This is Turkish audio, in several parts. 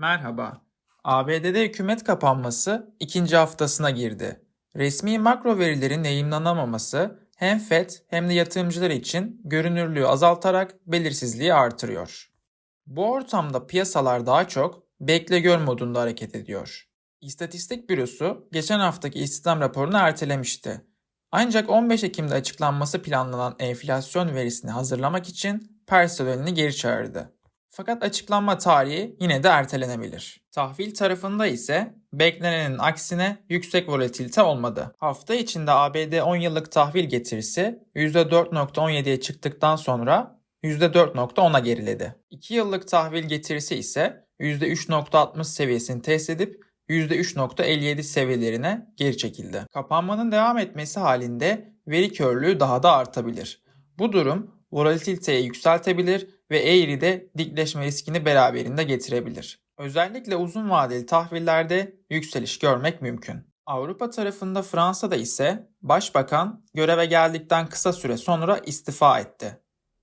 Merhaba. ABD'de hükümet kapanması ikinci haftasına girdi. Resmi makro verilerin yayımlanamaması hem FED hem de yatırımcılar için görünürlüğü azaltarak belirsizliği artırıyor. Bu ortamda piyasalar daha çok bekle gör modunda hareket ediyor. İstatistik Bürosu geçen haftaki istihdam raporunu ertelemişti. Ancak 15 Ekim'de açıklanması planlanan enflasyon verisini hazırlamak için personelini geri çağırdı. Fakat açıklanma tarihi yine de ertelenebilir. Tahvil tarafında ise beklenenin aksine yüksek volatilite olmadı. Hafta içinde ABD 10 yıllık tahvil getirisi %4.17'ye çıktıktan sonra %4.10'a geriledi. 2 yıllık tahvil getirisi ise %3.60 seviyesini test edip %3.57 seviyelerine geri çekildi. Kapanmanın devam etmesi halinde veri körlüğü daha da artabilir. Bu durum volatiliteyi yükseltebilir ve eğride dikleşme riskini beraberinde getirebilir. Özellikle uzun vadeli tahvillerde yükseliş görmek mümkün. Avrupa tarafında Fransa'da ise başbakan göreve geldikten kısa süre sonra istifa etti.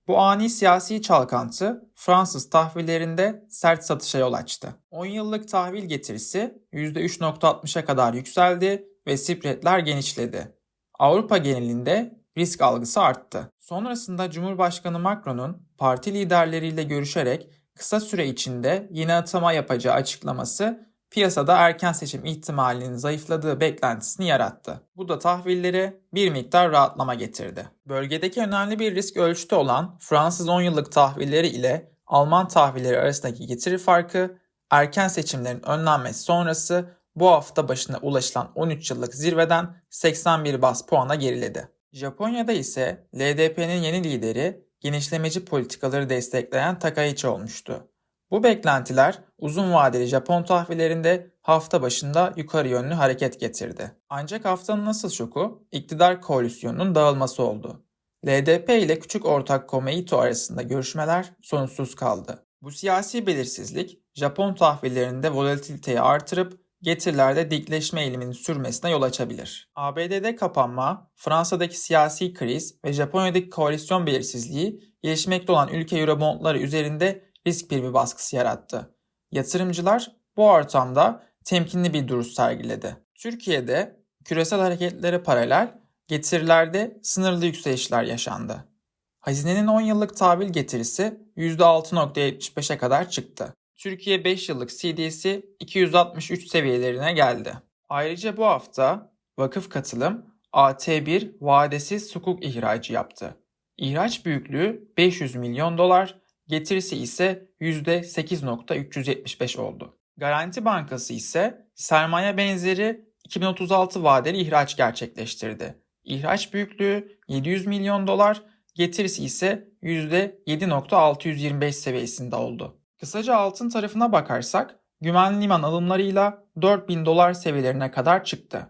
Bu ani siyasi çalkantı Fransız tahvillerinde sert satışa yol açtı. 10 yıllık tahvil getirisi %3.60'a kadar yükseldi ve spreadler genişledi. Avrupa genelinde risk algısı arttı. Sonrasında Cumhurbaşkanı Macron'un parti liderleriyle görüşerek kısa süre içinde yeni atama yapacağı açıklaması piyasada erken seçim ihtimalinin zayıfladığı beklentisini yarattı. Bu da tahvillere bir miktar rahatlama getirdi. Bölgedeki önemli bir risk ölçütü olan Fransız 10 yıllık tahvilleri ile Alman tahvilleri arasındaki getiri farkı erken seçimlerin önlenmesi sonrası bu hafta başına ulaşılan 13 yıllık zirveden 81 bas puana geriledi. Japonya'da ise LDP'nin yeni lideri genişlemeci politikaları destekleyen Takaichi olmuştu. Bu beklentiler uzun vadeli Japon tahvillerinde hafta başında yukarı yönlü hareket getirdi. Ancak haftanın asıl şoku iktidar koalisyonunun dağılması oldu. LDP ile küçük ortak Komeito arasında görüşmeler sonuçsuz kaldı. Bu siyasi belirsizlik Japon tahvillerinde volatiliteyi artırıp getirilerde dikleşme eğiliminin sürmesine yol açabilir. ABD'de kapanma, Fransa'daki siyasi kriz ve Japonya'daki koalisyon belirsizliği gelişmekte olan ülke Eurobondları üzerinde risk primi baskısı yarattı. Yatırımcılar bu ortamda temkinli bir duruş sergiledi. Türkiye'de küresel hareketlere paralel getirilerde sınırlı yükselişler yaşandı. Hazinenin 10 yıllık tahvil getirisi %6.75'e kadar çıktı. Türkiye 5 yıllık CD'si 263 seviyelerine geldi. Ayrıca bu hafta vakıf katılım AT1 vadesiz sukuk ihracı yaptı. İhraç büyüklüğü 500 milyon dolar, getirisi ise %8.375 oldu. Garanti Bankası ise sermaye benzeri 2036 vadeli ihraç gerçekleştirdi. İhraç büyüklüğü 700 milyon dolar, getirisi ise %7.625 seviyesinde oldu. Kısaca altın tarafına bakarsak, güvenli liman alımlarıyla 4000 dolar seviyelerine kadar çıktı.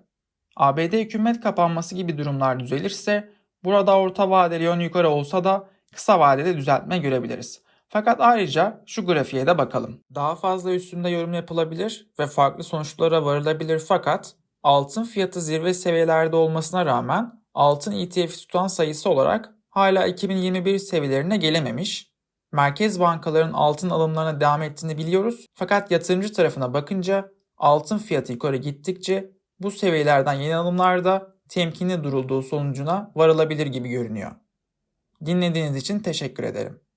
ABD hükümet kapanması gibi durumlar düzelirse, burada orta vadeli yön yukarı olsa da kısa vadede düzeltme görebiliriz. Fakat ayrıca şu grafiğe de bakalım. Daha fazla üstünde yorum yapılabilir ve farklı sonuçlara varılabilir fakat altın fiyatı zirve seviyelerde olmasına rağmen altın ETF tutan sayısı olarak hala 2021 seviyelerine gelememiş. Merkez bankaların altın alımlarına devam ettiğini biliyoruz. Fakat yatırımcı tarafına bakınca altın fiyatı yukarı gittikçe bu seviyelerden yeni alımlarda temkinli durulduğu sonucuna varılabilir gibi görünüyor. Dinlediğiniz için teşekkür ederim.